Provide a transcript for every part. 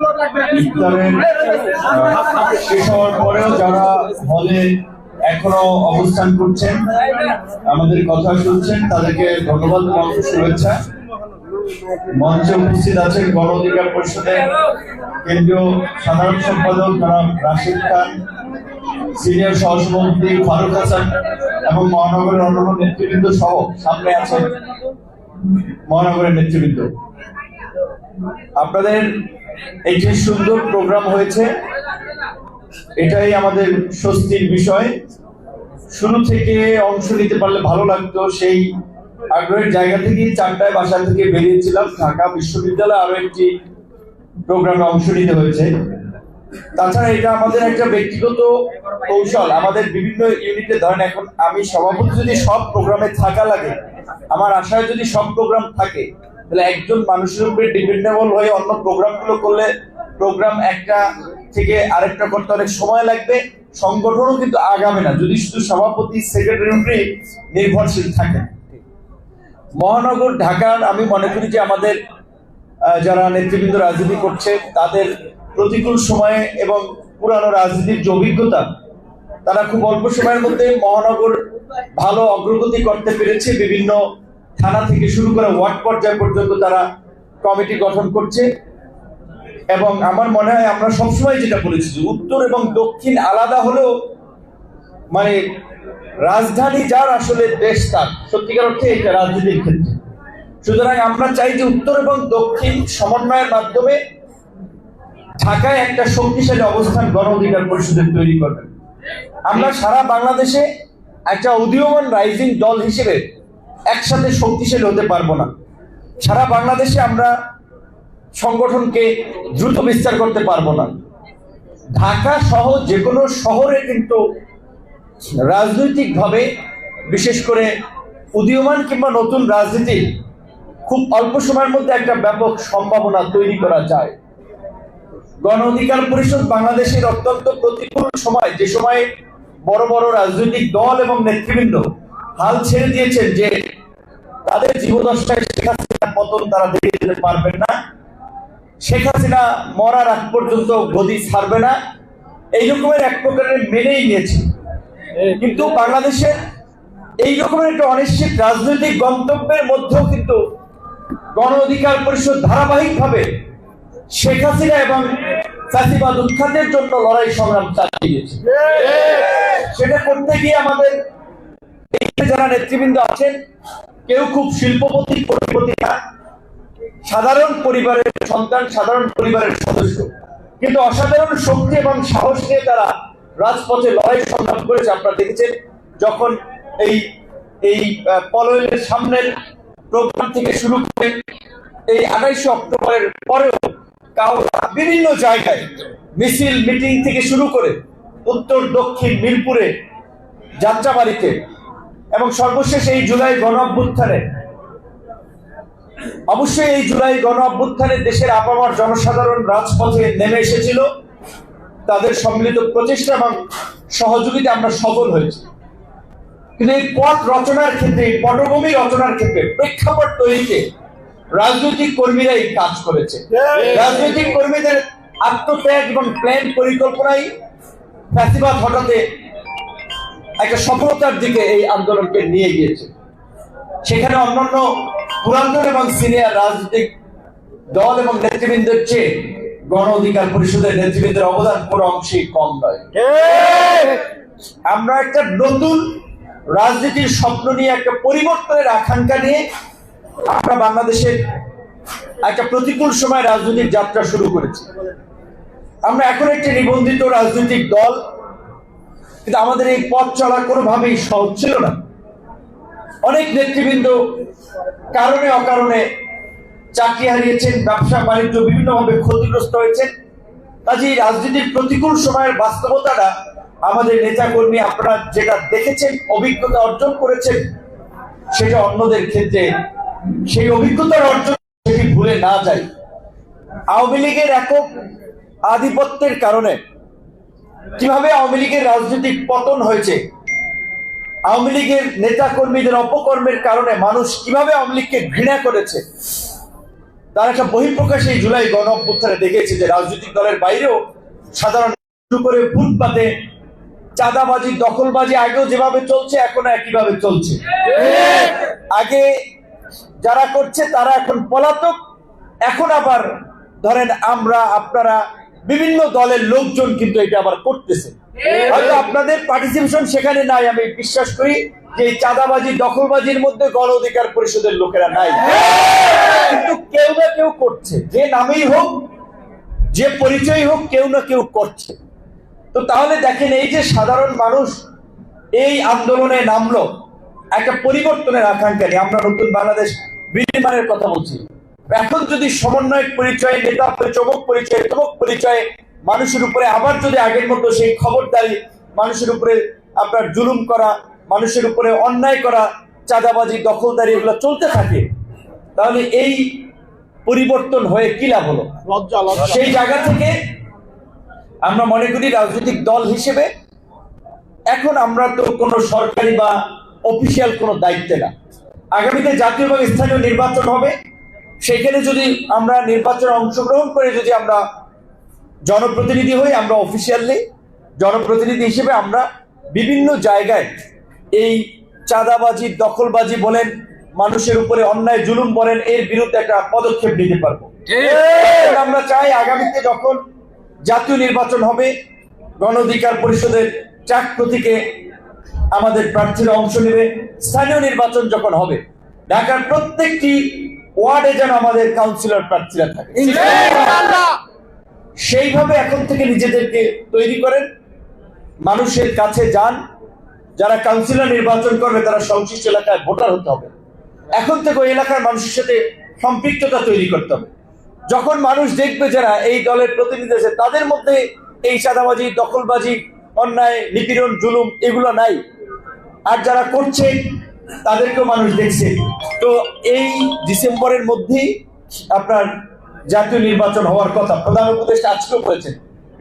ইফতারের অবস্থান করছেন, আমাদের কথা শুনছেন, তাদেরকে ধন্যবাদ এবং শুভেচ্ছা। মঞ্চে উপস্থিত আছেন গণ অধিকার পরিষদের কেন্দ্রীয় সাধারণ সম্পাদক জনাব রাশিদ খান, সিনিয়র সহসভাপতি ফারুক হাসান এবং মহানগরের অন্যান্য নেতৃবৃন্দ সহ সামনে আছেন মহানগরের নেতৃবৃন্দ। আপনাদের একটি সুন্দর প্রোগ্রাম হয়েছে, এটাই আমাদের স্বস্তির বিষয়। শুরু থেকে অংশ নিতে পারলে ভালো লাগতো, সেই আগ্রহের জায়গা থেকে চারটায় বাসা থেকে বেরিয়েছিলাম। ঢাকা বিশ্ববিদ্যালয়ে আরও একটি প্রোগ্রামে অংশ নিতে হয়েছে। তাছাড়া এটা আমাদের একটা ব্যক্তিগত কৌশল। আমাদের বিভিন্ন ইউনিটে ধরেন এখন আমি সভাপতি যদি সব প্রোগ্রামে থাকা লাগে, আমার আশায় যদি সব প্রোগ্রাম থাকে তাহলে একজন মানুষের উপরে ডিপেন্ডেবল হয়ে অন্য প্রোগ্রামগুলো করলে প্রোগ্রাম একটা থেকে আরেকটা করতে অনেক সময় লাগবে। সংগঠনও কিন্তু আগাবে না, যদি শুধু সভাপতি সেক্রেটারি নির্ভরশীল থাকে। মহানগর, ঢাকার আমি মনে করি যে আমাদের যারা নেতৃবৃন্দ রাজনীতি করছে, তাদের প্রতিকূল সময়ে এবং পুরানো রাজনীতির যে অভিজ্ঞতা, তারা খুব অল্প সময়ের মধ্যে মহানগর ভালো অগ্রগতি করতে পেরেছে। বিভিন্ন থানা থেকে শুরু করে ওয়ার্ড পর্যায় পর্যন্ত তারা কমিটি গঠন করছে। এবং আমার মনে হয় আমরা সবসময় যেটা বলেছি যে উত্তর এবং দক্ষিণ আলাদা হলেও মানে রাজধানী যার আসলে দেশ তার। সত্যিকার অর্থে এটা রাজনীতির ক্ষেত্রে। সুতরাং আমরা চাই যে উত্তর এবং দক্ষিণ সমন্বয়ের মাধ্যমে ঢাকায় একটা শক্তিশালী অবস্থান, গণ অধিকার পরিষদের তৈরি করবেন। আমরা সারা বাংলাদেশে একটা উদীয়মান রাইজিং দল হিসেবে একসাথে শক্তিশালী হতে পারব না। সারা বাংলাদেশে আমরা সংগঠনকে দ্রুত বিস্তার করতে পারব না। ঢাকা সহ যে কোনো শহরে কিন্তু রাজনৈতিকভাবে, বিশেষ করে উদীয়মান কিংবা নতুন রাজনীতি খুব অল্প সময়ের মধ্যে একটা ব্যাপক সম্ভাবনা তৈরি করা যায়। গণ অধিকার পরিষদ বাংলাদেশের অত্যন্ত প্রতিকূল সময়, যে সময় বড় বড় রাজনৈতিক দল এবং নেতৃবৃন্দ হাল ছেড়ে দিয়েছেন যে তাদের জীবদশায় শেখ হাসিনার পতন তারা দেখে যেতে পারবেন না। শেখ হাসিনা মরার আগ পর্যন্ত গদি ছাড়বে না। এই রকমের এক প্রকারের মেনেই নিয়েছে। কিন্তু বাংলাদেশে এই রকমের একটা অনিশ্চিত রাজনৈতিক গন্তব্যের মধ্যেও কিন্তু গণ অধিকার পরিষদ ধারাবাহিকভাবে শেখ হাসিনা এবং চাষিবাদ উৎখাতের জন্য লড়াই সংগ্রাম চালিয়ে সেটা করতে গিয়ে আমাদের যারা নেতৃবৃন্দ আছেন, কেউ খুব শিল্পপতি কোটিপতি না। সাধারণ পরিবারের সন্তান, সাধারণ পরিবারের সদস্য। কিন্তু অসাধারণ শক্তি এবং সাহস নিয়ে তারা রাজপথে লড়াই সংগ্রাম করেছে। আপনারা দেখেছেন, যখন এই এই পলয়ের সামনের প্রোগ্রাম থেকে শুরু করে এই আঠাইশে অক্টোবরের পরেও কাউ বিভিন্ন জায়গায় মিছিল, মিটিং থেকে শুরু করে উত্তর, দক্ষিণ, মিরপুরে যাত্রাবাড়িতে এবং সর্বশেষ এই জুলাই গণ অভ্যুত্থানে অবশ্যই এই জুলাই গণ অভ্যুত্থানে দেশের আপামর জনসাধারণ রাজপথে নেমে এসেছিল। তাদের সম্মিলিত প্রচেষ্টা এবং সহযোগিতা আমরা সফল হয়েছি। কিন্তু এই পথ রচনার ক্ষেত্রে পটভূমি রচনার ক্ষেত্রে প্রেক্ষাপট তৈরিতে রাজনৈতিক কর্মীরাই কাজ করেছে। রাজনৈতিক কর্মীদের আত্মত্যাগ এবং প্ল্যান পরিকল্পনাই ফ্যাসিবাদ হঠাতে একটা সফলতার দিকে এই আন্দোলনকে নিয়ে গিয়েছে। সেখানে অন্যান্য পুরাতন এবং সিনিয়র রাজনৈতিক দল এবং নেতৃবৃন্দের চেয়ে গণ অধিকার পরিষদের নেতৃবৃন্দের অবদান কোনো অংশেই কম নয়। আমরা একটা নতুন রাজনীতির স্বপ্ন নিয়ে, একটা পরিবর্তনের আকাঙ্ক্ষা নিয়ে আমরা বাংলাদেশের একটা প্রতিকূল সময় রাজনৈতিক যাত্রা শুরু করেছি। আমরা এখন একটি নিবন্ধিত রাজনৈতিক দল কিন্তু আমাদের এই পথ চলা কোনোভাবেই সহজ ছিল না। অনেক নেতৃবৃন্দ কারণে অকারণে চাকরি হারিয়েছেন, ব্যবসা, বাণিজ্য বিভিন্নভাবে ক্ষতিগ্রস্ত হয়েছেন। কাজেই রাজনীতির প্রতিকূল সময়ের বাস্তবতাটা আমাদের নেতাকর্মী আপনারা যেটা দেখেছেন, অভিজ্ঞতা অর্জন করেছেন, সেটা অন্যদের ক্ষেত্রে সেই অভিজ্ঞতার অর্জন সেটি ভুলে না যায় আওয়ামী লীগের একক আধিপত্যের কারণে কীভাবে আওয়ামী লীগের রাজনৈতিক পতন হয়েছে? আওয়ামী লীগের নেতা কর্মীদের অপকর্মের কারণে মানুষ কীভাবে আওয়ামী লীগকে ঘৃণা করেছে? তার একটা বহিঃপ্রকাশ এই জুলাই গণ অভ্যুত্থানে দেখেছে যে রাজনৈতিক দলের বাইরেও সাধারণ করে ফুটপাতে চাঁদাবাজি, দখলবাজি আগেও যেভাবে চলছে, এখনও একইভাবে চলছে। আগে যারা করছে তারা এখন পলাতক, এখন আবার ধরেন আমরা, আপনারা বিভিন্ন দলের লোকজন কিন্তু এটা আবার করতেছে। হয়তো আপনাদের পার্টিসিপেশন সেখানে নাই আমি বিশ্বাস করি যে এই চাঁদাবাজি দখলবাজির মধ্যে গণ অধিকার পরিষদের লোকেরা নাই। কিন্তু কেউ না কেউ করছে। যে নামেই হোক যে পরিচয় হোক কেউ না কেউ করছে। তো তাহলে দেখেন এই যে সাধারণ মানুষ এই আন্দোলনে নামলো একটা পরিবর্তনের আকাঙ্ক্ষা নিয়ে আমরা নতুন বাংলাদেশ বিনির্মাণের কথা বলছি। এখন যদি সমন্বয়ক পরিচয় নেতা চমক পরিচয় চমক পরিচয় মানুষের উপরে আবার যদি আগের মতো সেই খবরদারি মানুষের উপরে আপনার জুলুম করা মানুষের উপরে অন্যায় করা চাঁদাবাজি দখলদারি এগুলো চলতে থাকে তাহলে এই পরিবর্তন হয়ে কি লাভ হলো? সেই জায়গা থেকে আমরা মনে করি রাজনৈতিক দল হিসেবে এখন আমরা তো কোনো সরকারি বা অফিসিয়াল কোনো দায়িত্বে না। আগামীতে জাতীয় এবং স্থানীয় নির্বাচন হবে। সেখানে যদি আমরা নির্বাচনে অংশগ্রহণ করে যদি আমরা জনপ্রতিনিধি হই আমরা অফিসিয়ালি জনপ্রতিনিধি হিসেবে আমরা বিভিন্ন জায়গায় এই চাঁদাবাজি দখলবাজি বলেন মানুষের উপরে অন্যায় জুলুম বলেন এর বিরুদ্ধে একটা পদক্ষেপ নিতে পারব। আমরা চাই আগামীতে যখন জাতীয় নির্বাচন হবে গণ অধিকার পরিষদের চাক প্রতীকে আমাদের প্রার্থীরা অংশ নেবে। স্থানীয় নির্বাচন যখন হবে ঢাকার প্রত্যেকটি ওয়ার্ডে যেন আমাদের কাউন্সিলর প্রার্থীরা থাকে। সেইভাবে এখন থেকে নিজেদেরকে তৈরি করেন। মানুষের কাছে যান। যারা কাউন্সিলর নির্বাচন করবে তারা সংশ্লিষ্ট এলাকায় ভোটার হতে হবে। এখন থেকে ওই এলাকার মানুষের সাথে সম্পৃক্ততা তৈরি করতে হবে। যখন মানুষ দেখবে যারা এই দলের প্রতিনিধি আছে তাদের মধ্যে এই সাদাবাজি দখলবাজি অন্যায় নিপীড়ন জুলুম এগুলো নাই। আর যারা করছে তাদেরকেও মানুষ দেখছে। তো এই ডিসেম্বরের মধ্যেই আপনার জাতীয় নির্বাচন হওয়ার কথা প্রধান উপদেষ্টা আজকেও বলেছেন।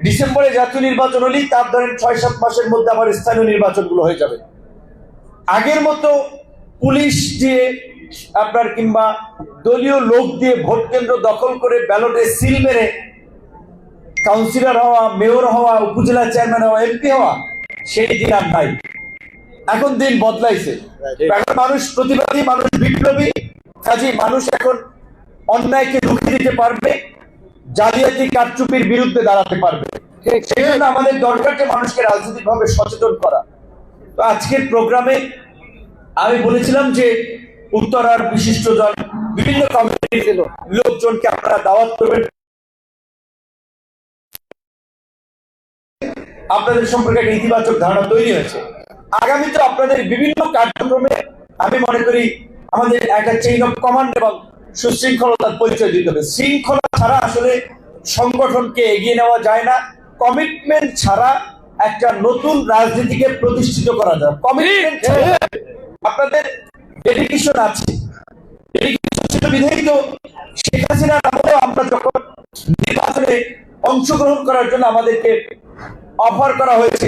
ডিসেম্বরে জাতীয় নির্বাচন হলেই তার ধরেন ছয় সাত মাসের মধ্যে আবার স্থানীয় নির্বাচনগুলো হয়ে যাবে। আগের মতো পুলিশ দিয়ে আপনার কিংবা দলীয় লোক দিয়ে ভোট কেন্দ্র দখল করে ব্যালটে সিল মেরে কাউন্সিলর হওয়া, মেয়র হওয়া, উপজেলা চেয়ারম্যান হওয়া, এমপি হওয়া, সেই দিন আর নাই। এখন দিন বদলাইছে। মানুষ প্রতিবাদী মানুষ বিপ্লবী কাজী মানুষ এখন অন্যায়কে রুখে দিতে পারবে জালিয়াতি কারচুপির বিরুদ্ধে দাঁড়াতে পারবে। সেই জন্য আমাদের দরকারকে মানুষকে রাজনৈতিকভাবে সচেতন করা। তো আজকের প্রোগ্রামে আমি বলেছিলাম যে উত্তরার বিশিষ্টজন বিভিন্ন কমিটির লোকজনকে আপনারা দাওয়াত করবেন। আপনাদের সম্পর্কে একটা ইতিবাচক ধারণা তৈরি হয়েছে। আগামীতে আপনাদের বিভিন্ন কার্যক্রমে আমি মনে করি আমাদের একটা চেইন অফ কমান্ড এবং সুশৃঙ্খলতার পরিচয় দিতে হবে। শৃঙ্খলা ছাড়া আসলে সংগঠনকে এগিয়ে নেওয়া যায় না। কমিটমেন্ট ছাড়া একটা নতুন রাজনীতিকে প্রতিষ্ঠিত করা যায়। কমিটমেন্ট আপনাদের ডেডিকেশন আছে। ডেডিকেশন ছিল বিধায়ী তো শেখ হাসিনার আমলেও আমরা যখন নির্বাচনে অংশগ্রহণ করার জন্য আমাদেরকে অফার করা হয়েছে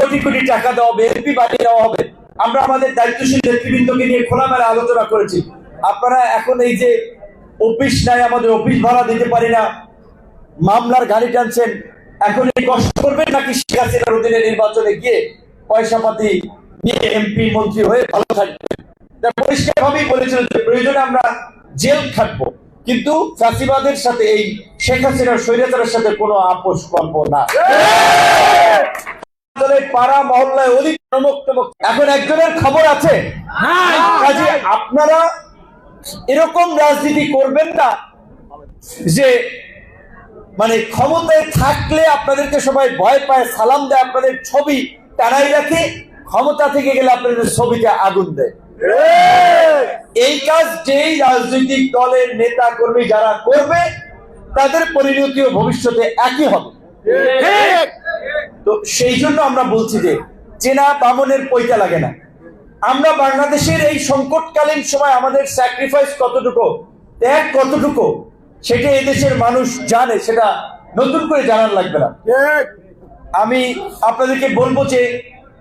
কোটি কোটি টাকা দেওয়া হবে এমপি বানিয়ে দেওয়া হবে। আমরা আমাদের দায়িত্বশীল নেতৃবৃন্দকে নিয়ে খোলামেলা আলোচনা করেছি। আপনারা এখন এই যে অফিস নাই, আমাদের অফিস ভাড়া দিতে পারি না। মামলার গাড়ি টানছেন। এখন এই কষ্ট করবেন নাকি শেখ হাসিনার অধীনে নির্বাচনে গিয়ে পয়সা পাতি নিয়ে এমপি মন্ত্রী হয়ে ভালো থাকবেন? পরিষ্কার ভাবেই বলেছিল যে প্রয়োজনে আমরা জেল খাটবো। কিন্তু চাষিবাদের সাথে এই শেখ হাসিনার স্বৈরাচারের সাথে কোনো আপোষ করব না। পাড়া মহল্লায় অধিক প্রমুখ টমুক। এখন একজনের খবর আছে। কাজে আপনারা এরকম রাজনীতি করবেন না যে মানে ক্ষমতায় থাকলে আপনাদেরকে সবাই ভয় পায় সালাম দেয় আপনাদের ছবি টানাই রাখে ক্ষমতা থেকে গেলে আপনাদের আগুন দেয়। এই কাজ যেই রাজনৈতিক দলের নেতা কর্মী যারা করবে তাদের পরিণতিও ভবিষ্যতে একই হবে। তো সেই জন্য আমরা বলছি যে চেনা বামনের পৈতা লাগে না। আমরা বাংলাদেশের এই সংকটকালীন সময় আমাদের স্যাক্রিফাইস কতটুকু ত্যাগ কতটুকু সেটা এই দেশের মানুষ জানে সেটা নতুন করে জানার লাগবে না। আমি আপনাদেরকে বলব যে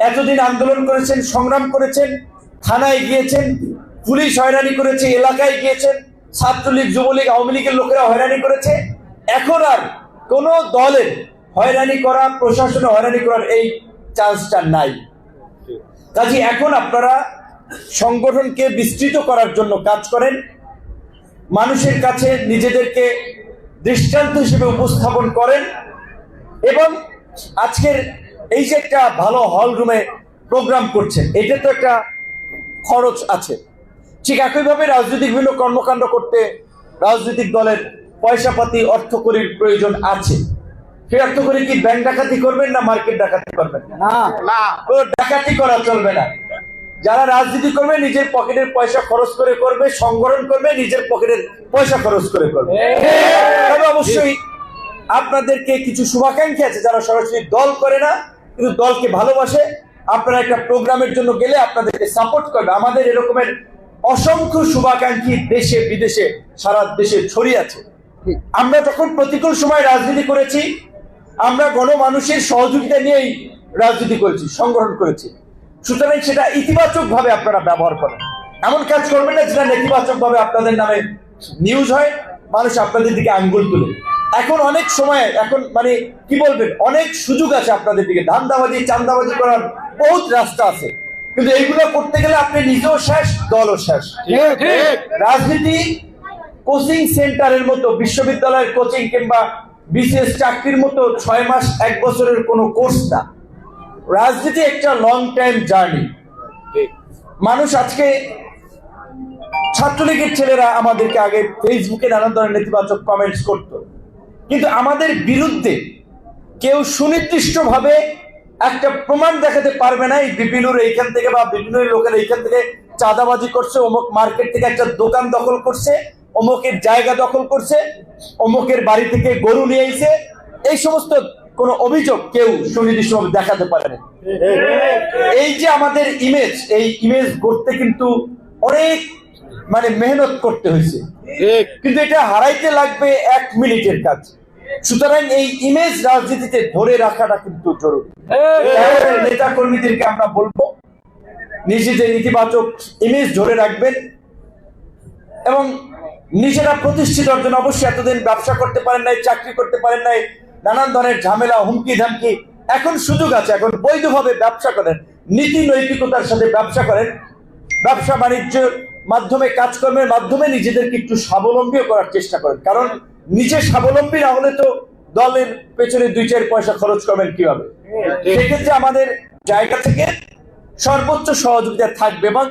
এতদিন আন্দোলন করেছেন সংগ্রাম করেছেন থানায় গিয়েছেন পুলিশ হয়রানি করেছে এলাকায় গিয়েছেন ছাত্রলীগ যুবলীগ আওয়ামী লীগের লোকেরা হয়রানি করেছে। এখন আর কোন দলের হয়রানি করা, প্রশাসনে হয়রানি করার এই চান্সটা নাই। কাজে এখন আপনারা সংগঠনকে বিস্তৃত করার জন্য কাজ করেন। মানুষের কাছে নিজেদেরকে দৃষ্টান্ত হিসেবে উপস্থাপন করেন এবং আজকের এই যে একটা ভালো হল রুমে প্রোগ্রাম করছেন, এটা তো একটা খরচ আছে। ঠিক একইভাবে রাজনৈতিক বিভিন্ন কর্মকাণ্ড করতে রাজনৈতিক দলের পয়সাপাতি অর্থকরীর প্রয়োজন আছে। সেই অর্থকরী কি ব্যাংক ডাকাতি করবেন না মার্কেট ডাকাতি করবেন? না। ডাকাতি করা চলবে না। যারা রাজনীতি করবে নিজের পকেটের পয়সা খরচ করে করবে সংগঠন করবে নিজের পকেটের পয়সা খরচ করে করবে। তবে অবশ্যই আপনাদেরকে কিছু শুভাকাঙ্ক্ষী আছে যারা সরাসরি দল করে না কিন্তু দলকে ভালোবাসে। আপনারা একটা প্রোগ্রামের জন্য গেলে আপনাদেরকে সাপোর্ট করবে। আমাদের এরকমের অসংখ্য শুভাকাঙ্ক্ষী দেশে বিদেশে সারা দেশে ছড়িয়ে আছে। আমরা যখন প্রতিকূল সময় রাজনীতি করেছি আমরা গণমানুষের সহযোগিতা নিয়েই রাজনীতি করেছি সংগঠন করেছি। সুতরাং সেটা ইতিবাচক ভাবে আপনারা ব্যবহার করেন। এমন কাজ করবেন না যেটা নেতিবাচক ভাবে আপনাদের নামে নিউজ হয় মানুষ আপনাদের দিকে আঙ্গুল তুলে। এখন অনেক সময় এখন মানে কি বলবেন অনেক সুযোগ আছে আপনাদের দিকে। ধান্দাবাজি চান্দাবাজি করার বহুত রাস্তা আছে। কিন্তু এইগুলো করতে গেলে আপনি নিজেও শেষ দলও শেষ। রাজনীতি কোচিং সেন্টারের মতো বিশ্ববিদ্যালয়ের কোচিং কিংবা বিসিএস চাকরির মতো ছয় মাস, এক বছরের কোনো কোর্স না। রাজনীতি একটা লং টাইম জার্নি মানুষ আজকে ছাত্রলীগের ছেলেরা আমাদেরকে আগে ফেসবুকে নানান ধরনের নেতিবাচক কমেন্টস করত। কিন্তু আমাদের বিরুদ্ধে কেউ সুনির্দিষ্টভাবে একটা প্রমাণ দেখাতে পারবে না এই বিপিনুর এইখান থেকে বা বিপিনুর লোকের এইখান থেকে চাঁদাবাজি করছে, অমুক মার্কেট থেকে একটা দোকান দখল করছে। অমুকের জায়গা দখল করছে অমুকের বাড়ি থেকে গরু নিয়ে এসে এই সমস্ত কোন অভিযোগ কেউ সুনির্দিষ্টভাবে দেখাতে পারে না এই যে আমাদের ইমেজ এই ইমেজ করতে কিন্তু অনেক মানে মেহনত করতে হয়েছে। কিন্তু এটা হারাইতে লাগবে এক মিনিটের কাজ। সুতরাং এই ইমেজ রাজনীতিতে ধরে রাখাটা কিন্তু জরুরি। নেতা কর্মীদেরকে আমরা বলব নিজেদের ইতিবাচক ইমেজ ধরে রাখবেন। এবং নিজেরা প্রতিষ্ঠিত অর্জন অবশ্যই এতদিন ব্যবসা করতে পারেন নাই চাকরি করতে পারেন নাই নানান ধরনের ঝামেলা হুমকি ধামকি। এখন সুযোগ আছে এখন বৈধভাবে ব্যবসা করেন নীতি নৈতিকতার সাথে ব্যবসা করেন। ব্যবসা বাণিজ্য মাধ্যমে কাজকর্মের মাধ্যমে নিজেদেরকে একটু স্বাবলম্বীও করার চেষ্টা করেন। কারণ নিজে স্বাবলম্বী না হলে তো দলের পেছনে দুই চার পয়সা খরচ করবেন কীভাবে? সেক্ষেত্রে আমাদের জায়গা থেকে সর্বোচ্চ সহযোগিতা থাকবে এবং